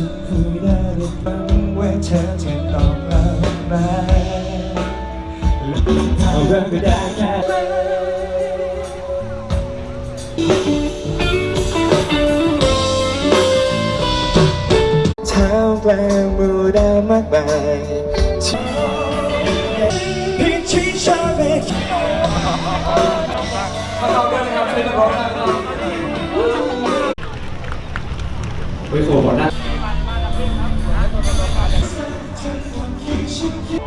ฉันพูดได้ฟังว่าเธอจะตอบเราไหมเอาเรื่องก็ได้แค่ไหนเช้ากลางมือดามากมายที่พี่ที่ชอบเองไปโผล่หัวหน้า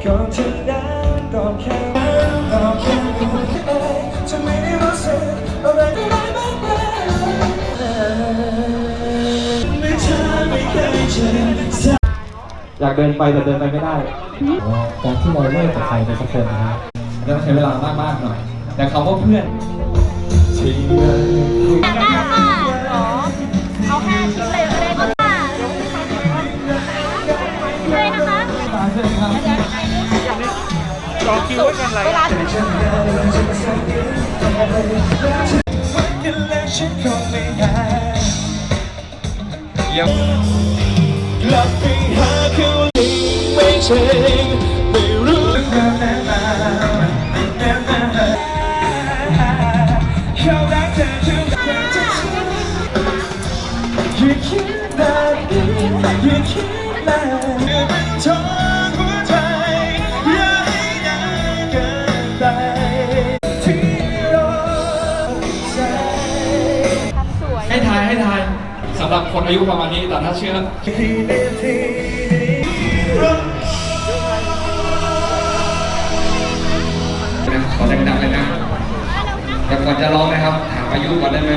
ก่อนจะนั้นก็แค่ก็แค่รู้เองจะไม่ได้รู้สึกอะไรได้บ้างเลยไม่เธอไม่เคยเจออยากเดินไปแต่เดินไปไม่ได้การที่เราเลิกกับใครไปสักคนนะครับจะต้องใช้เวลามากๆหน่อย แต่คำว่าเพื่อนที่เคยคุยอยากได้ค่ะหรอเอาแค่ชิ้นเลยก็ได้ก็ค่ะเลยนะคะ องคิวไว้กันเลยเวลากันแล้วฉันคงไม่หายยังกลับไปหาเขาอีกไม่ใช่ไม่รู้ความแน่นอนแน่นอนเขารักเธอทุกอย่างจะทิ้งอย่าคิด สำหรับคนอายุประมาณนี้แต่ถ้าเชื่อที่เดียวที่นี้รักนะขอดังๆเลยนะแต่ก่อนจะร้องนะครับ ถามอายุก่อนได้ไหม